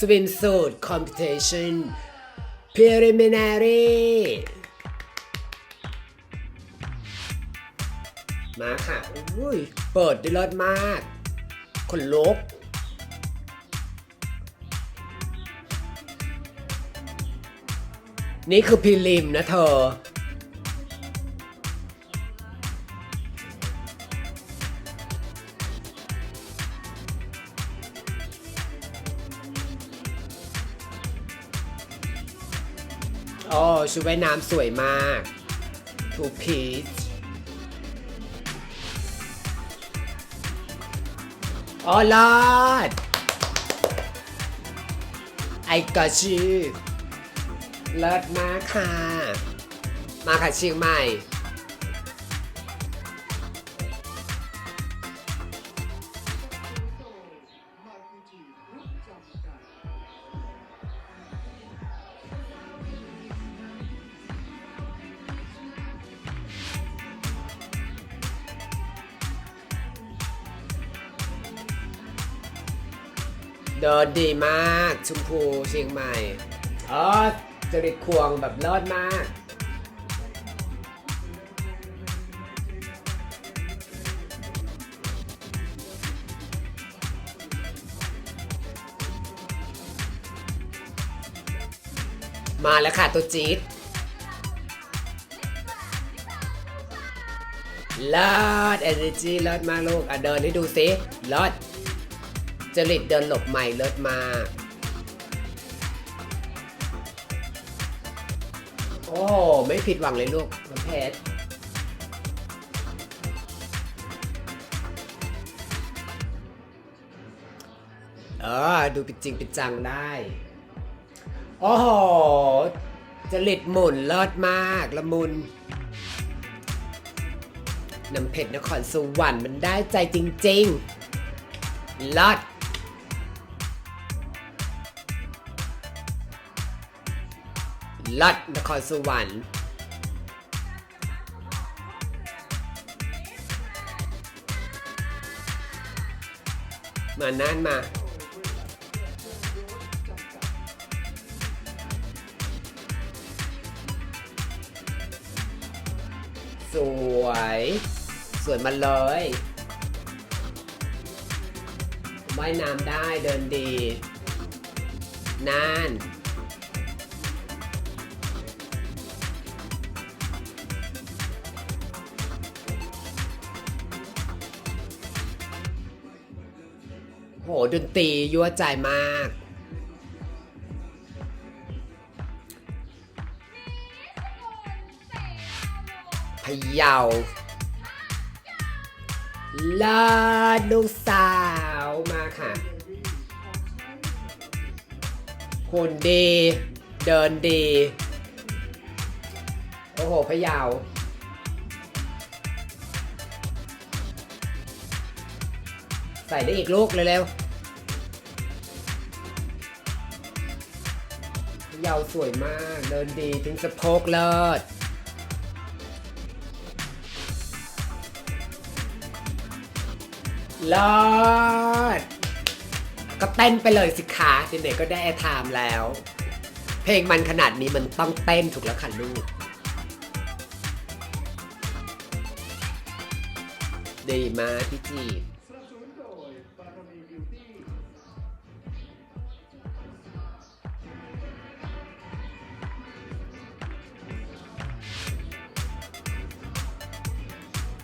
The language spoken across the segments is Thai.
swimsuit competition preliminary มาค่ะอุ้ยเปิดได้เลิศมาก คนลุกนี่คือพิลิมนะเธอ ชุดว่ายน้ำสวยมาก ทูพีชอ๋อลอด ไอ้กะชื่อเลิศมากค่ะ มาค่ะเชียงใหม่ ดินดีมากชมพูเชียงใหม่อ๋อจริตควงแบบเลิศมาก มาแล้วค่ะตัวจี๊ดเลิศเอเนจีเลิศมากลูกอะเดินให้ดูสิเลิศ จริตเดินหลบใหม่เลิศมาก โอ้ ไม่ผิดหวังเลยลูกน้ำเพชรเออ ดูเป็นจริงเป็นจังได้ โอ้โห จริตหมุนเลิศมากละมุนน้ำเพชรนครสวรรค์มันได้ใจจริงๆลอ ลอดนครสวรรค์มานั่นมาสวย สวยมาเลยว่ายน้ำได้เดินดีนาน หดนตรียั่วใจมาก พยาวลาดลูกสาวมาค่ะหุ่นดี เดินดี โอ้โหพยาวใส่ได้อีกลูกเร็วๆ ยาวสวยมาก เดินดีถึงสะโพกเลิศเลิศก็เต้นไปเลยสิคะไหนๆก็ได้แอร์ไทม์แล้ว เพลงมันขนาดนี้มันต้องเต้นถูกแล้วค่ะลูก ดีมากพี่จีบ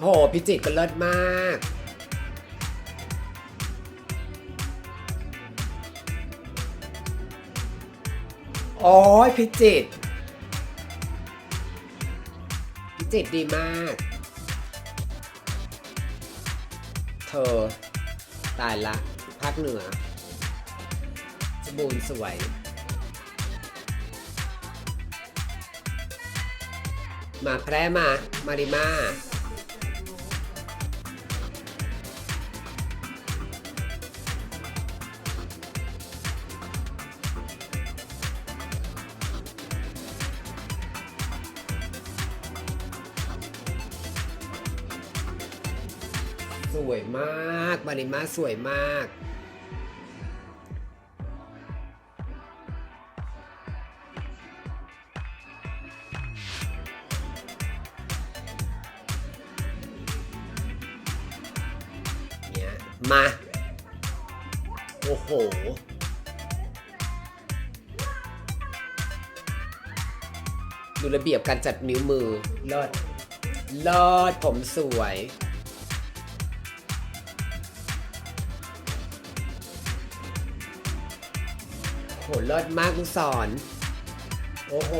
โหพี่จิตรก็เลิศมากโอ้ยพิจิตรพิจิตรดีมาก เธอ ตายละภาคเหนือสบูรณ์สวย มาแพร่มา มาริมา สวยมากบานิมาสวยมาก เนี่ยมา โอ้โหดูระเบียบการจัดนิ้วมือเลิศเลิศผมสวย เลิศมากคุณสอน โอ้โห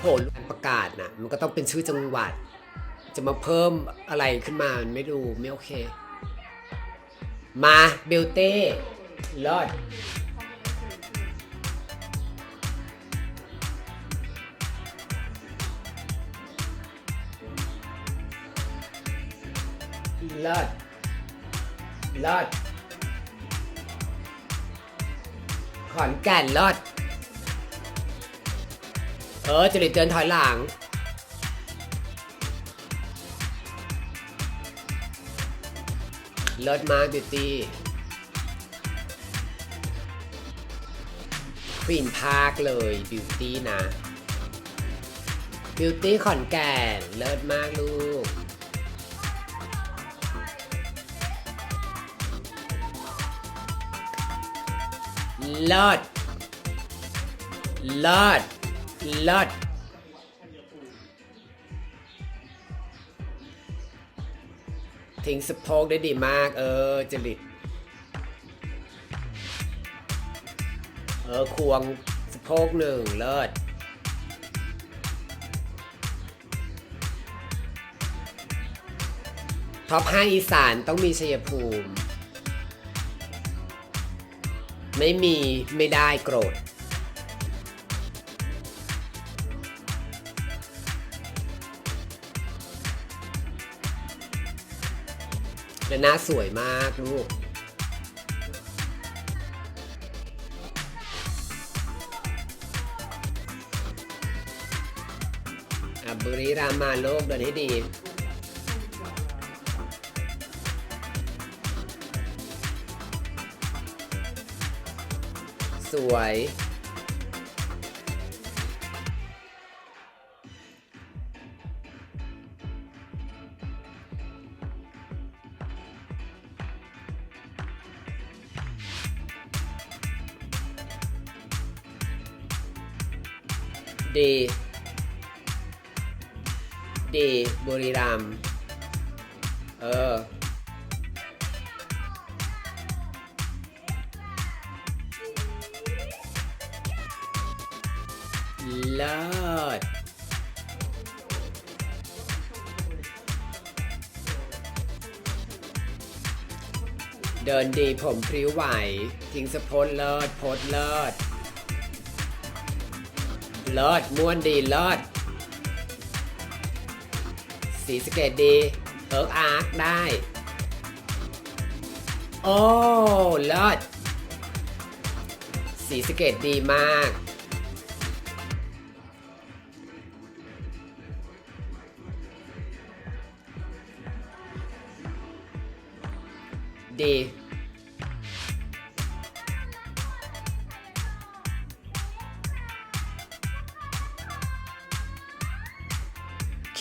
โหการประกาศนะมันก็ต้องเป็นชื่อจังหวัด จะมาเพิ่มอะไรขึ้นมามันไม่ดูไม่โอเค มาบิวตี้ลอดลอดลอดขอนแก่นลอด เออจริตเตือนถอยหลัง เลิศมากบิวตี้ควีนพาร์คเลยบิวตี้นะบิวตี้ขอนแก่นเลิศมากลูก เลิศเลิศเลิศ ทิ้งสะโพกได้ดีมาก เออจริต เออควงสะโพกหนึ่งเลิศท็อป5อีสานต้องมีชัยภูมิ ไม่มีไม่ได้โกรธ หน้าสวยมากลูก อะบุรีรัมย์มาโลกเดินให้ดี สวย ดีดีบุรีรัมย์เออ เลิศเดินดีผมพริ้วไหว ทิ้งสะโพดเลิศโพดเลิศ เลิศม้วนดีเลิศสีสเกตดีเอิร์กอาร์คได้ โอ้เลิศสีสเกตดีมากดี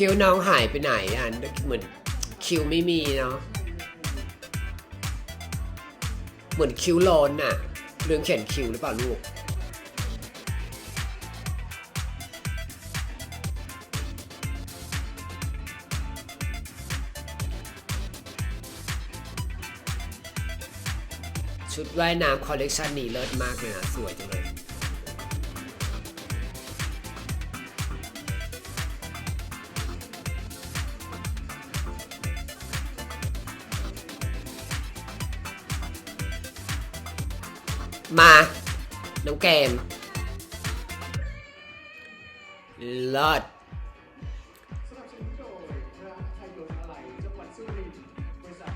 คิ้วน้องหายไปไหนอะเหมือนคิ้วไม่มีเนาะเหมือนคิ้วโลนน่ะเรื่องเขียนคิ้วหรือเปล่าลูกชุดว่ายน้ำคอลเลกชันนี้เลิศมากเลยนะ สวยจังเลย มาน้องแกมลอด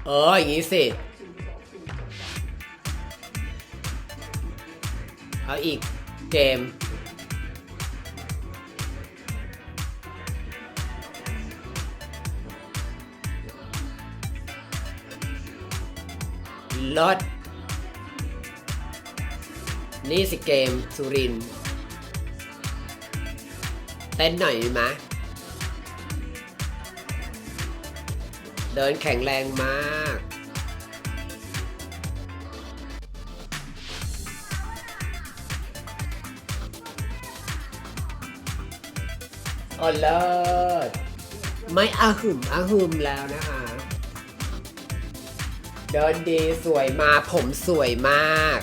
เอออย่างนี้สิ เอาอีกเกม ลอด นี่สิเกมสุรินเต้นหน่อยดีไหมเดินแข็งแรงมากโอ้เลิศไม่อาหึมอาหึมแล้วนะคะ เดินดีสวยมาผมสวยมาก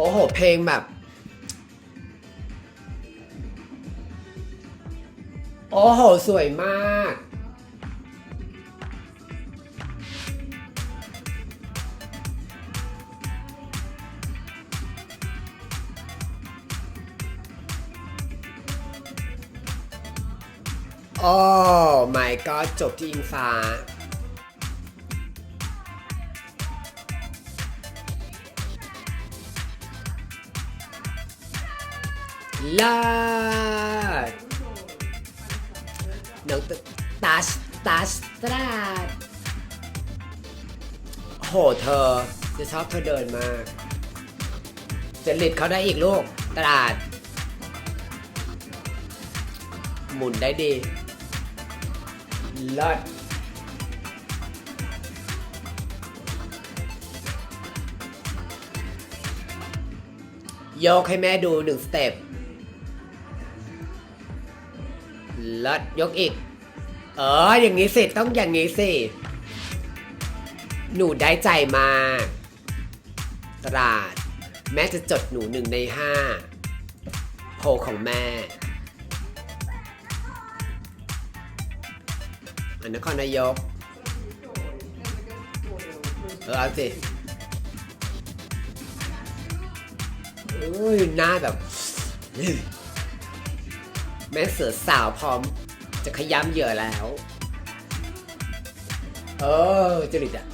อ้โห เพลงแบบ โอ้โห สวยมาก โอ้ my god จบที่อิงฟ้า ลาดน้องตตัชตัชตราดโหเธอ จะชอบเธอเดินมากจะหลิดเขาได้อีกลูกตลาด หมุนได้ดีลิศโยกให้แม่ดูหนึ่งสเต็ป เลิศยกอีก เออ อย่างนี้สิต้องอย่างนี้สิ หนูได้ใจมากตราด แม่จะจดหนูหนึ่งในห้าโพของแม่ อันนครนายก เออเอาสิโอ้ยหน้าแบบ แม่เสือสาวพร้อม จะขย้ำเหยื่อแล้ว เออจริตอะ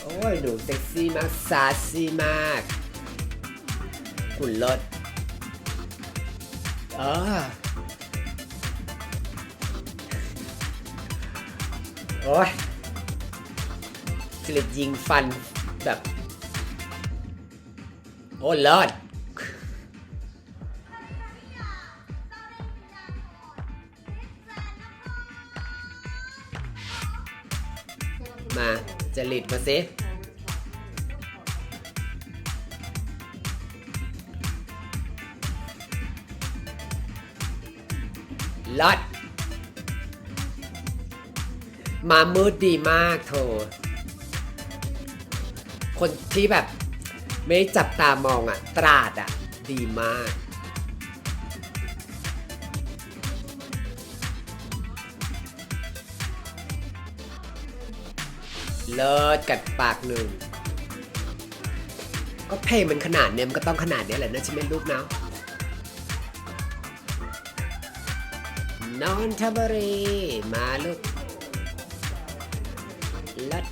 โอ้ย หนูเซ็กซี่มากซาซี่มากหุ่นเลิศเออโอ้ยจริตยิงฟันแบบ โอ้เลิศ จริตมาสิลอดมามืดดีมากโถคนที่แบบ ไม่จับตามองอะ่ะตราดอะ่ะดีมาก เลิศกัดปากหนึ่ง ก็เพลงมันขนาดเนี้ยมันก็ต้องขนาดเนี้ยแหละนะใช่ไหมลูกเนาะนอนทบรีมาลูกลัด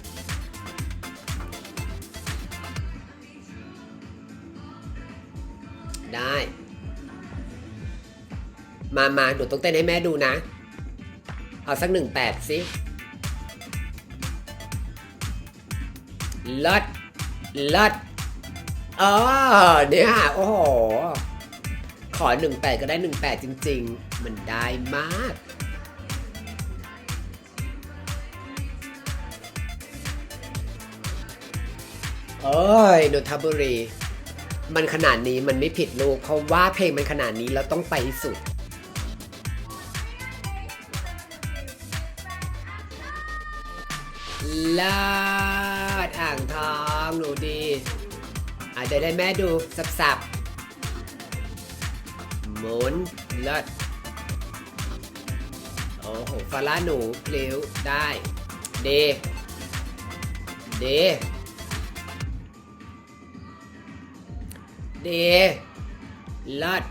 ได้ มามาหนูต้องเต้นให้แม่ดูนะ เอาสักหนึ่งแปดสิ ลัดลัดเออเนี่ยโอ้โห ขอหนึ่งแปดก็ได้หนึ่งแปดจริง ๆ มันได้มากเอ้ยนนทบุรี มันขนาดนี้มันไม่ผิดลูก เพราะว่าเพลงมันขนาดนี้เราต้องไปสุด ลา ดอ่างทองหนูดี อาจจะได้แม่ดูสับสับๆหมุนเลิศโอ้โหฟาร่าหนูพลิ้วได้เดเดเดลิศ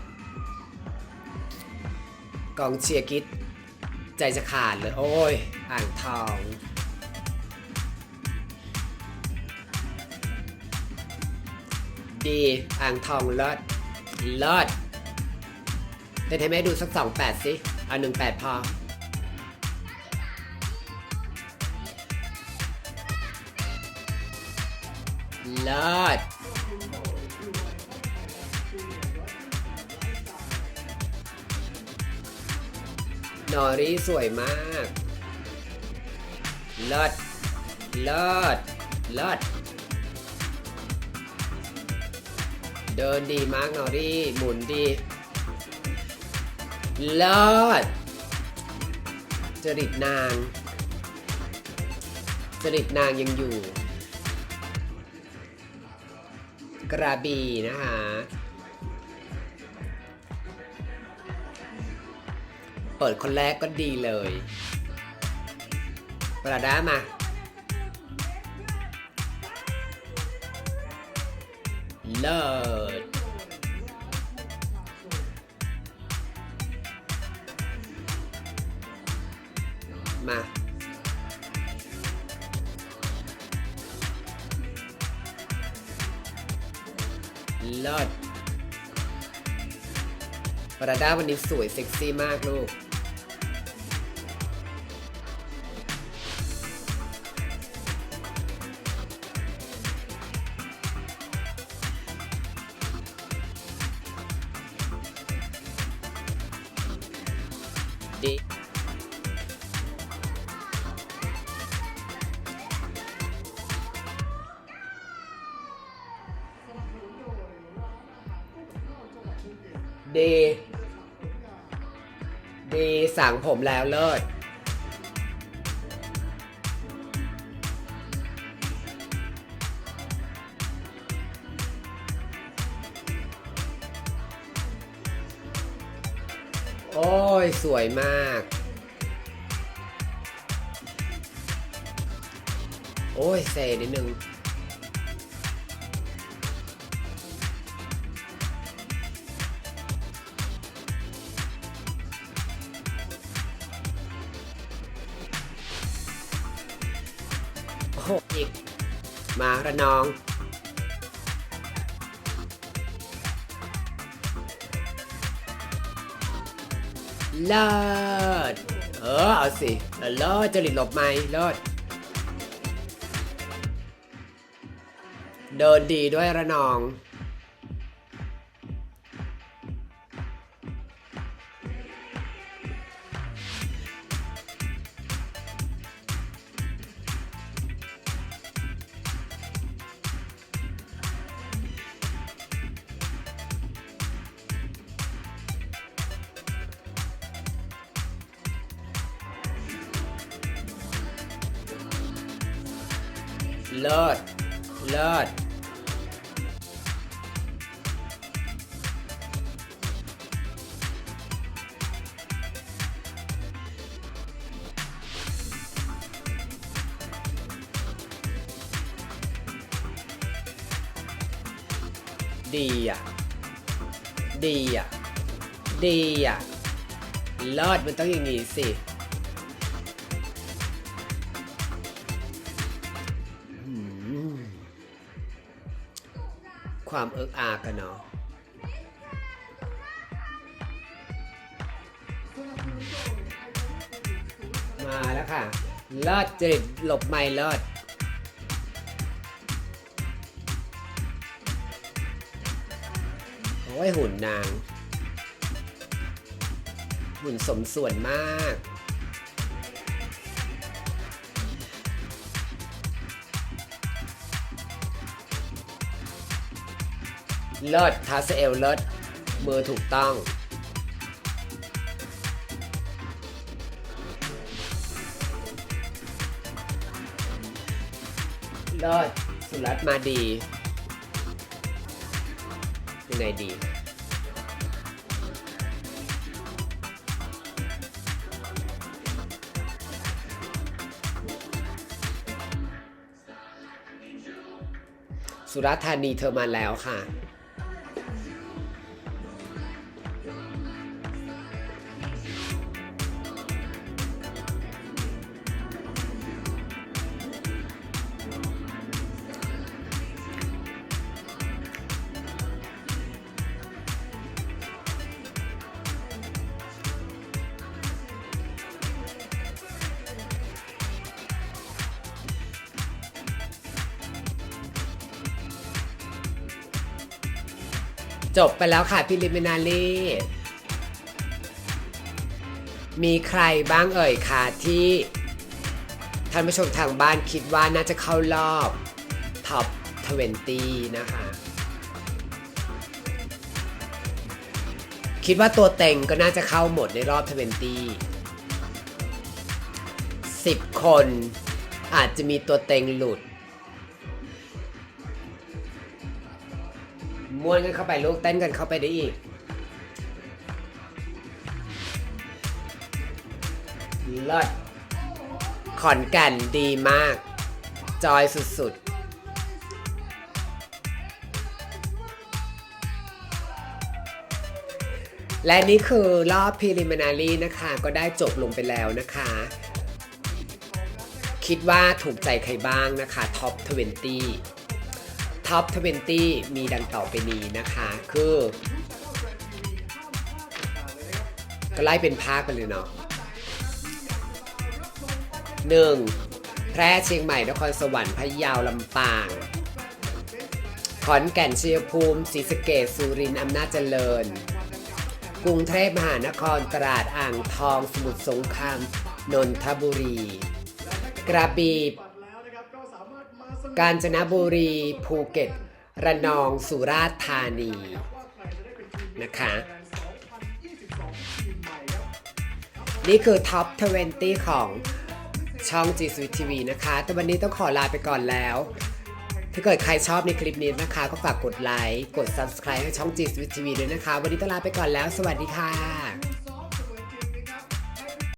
กองเชียร์กิดใจจะขาดเลย โอ้ย อ่างทอง ดีอ่างทองเลิศเลิศเต้นให้แม่ดูสักสองแปดสิ เอาหนึ่งแปดพอ เลิศนอรี่สวยมาก เลิศ เลิศ เลิศ เดินดีมากนอรี่ หมุนดีเลิศจริตนาง จริตนางยังอยู่ กระบี่นะคะเปิดคนแรกก็ดีเลยปราด้ามา เลิศมาเลิศปราด้าวันนี้สวยเซ็กซี่มากลูก ดีดี ดีสั่งผมแล้วเลิศ สวยมาก โอ้ยเซนิดนึงโหอีกมาระนอง เลิศเออเอาสิเลิศจริตหลบไหมเลิศเดินดีด้วยระนอง เลิศเลิศดีอะ ดีอะ ดีอะ เลิศมันต้องอย่างงี้สิ ความเอิกอากันเนาะมาแล้วค่ะลิศจริตหลบไม่ลิศโอ้ยหุ่นนาง หุ่นสมส่วนมาก เลิศทาสเอลเลิศมือถูกต้อง เลิศสุรัตน์มาดี ยังไงดี สุราษฎร์ธานีเธอมาแล้วค่ะ จบไปแล้วค่ะพิลิมินารีมีใครบ้างเอ่ยค่ะที่ท่านผู้ชมทางบ้านคิดว่าน่าจะเข้ารอบท็อป20 นะคะ คิดว่าตัวเต็งก็น่าจะเข้าหมดในรอบ 20 10 คนอาจจะมีตัวเต็งหลุด ม้วนกันเข้าไปลูกเต้นกันเข้าไปได้อีก เลิศขอนแก่นดีมาก จอยสุดๆและนี่คือรอบ preliminary นะคะ ก็ได้จบลงไปแล้วนะคะ คิดว่าถูกใจใครบ้างนะคะท็อป20 ท็อป 20 มีดังต่อไปนี้นะคะ คือ ก็ไล่เป็นภาคไปเลยเนาะหนึ่งแพร่เชียงใหม่นครสวรรค์พะเยาลำปางขอนแก่นชัยภูมิศรีสะเกษสุรินทร์อำนาจเจริญ กรุงเทพมหานครตราดอ่างทองสมุทรสงครามนนทบุรี กระบี่ กาญจนบุรี ภูเก็ต ระนองสุราษฎร์ธานีนะคะ นี่คือท็อป 20 ของช่อง G Suite TV นะคะ แต่วันนี้ต้องขอลาไปก่อนแล้ว ถ้าเกิดใครชอบในคลิปนี้นะคะ ก็ฝากกดไลค์ กด Subscribe ให้ช่อง G Suite TV ด้วยนะคะ วันนี้ต้องลาไปก่อนแล้ว สวัสดีค่ะ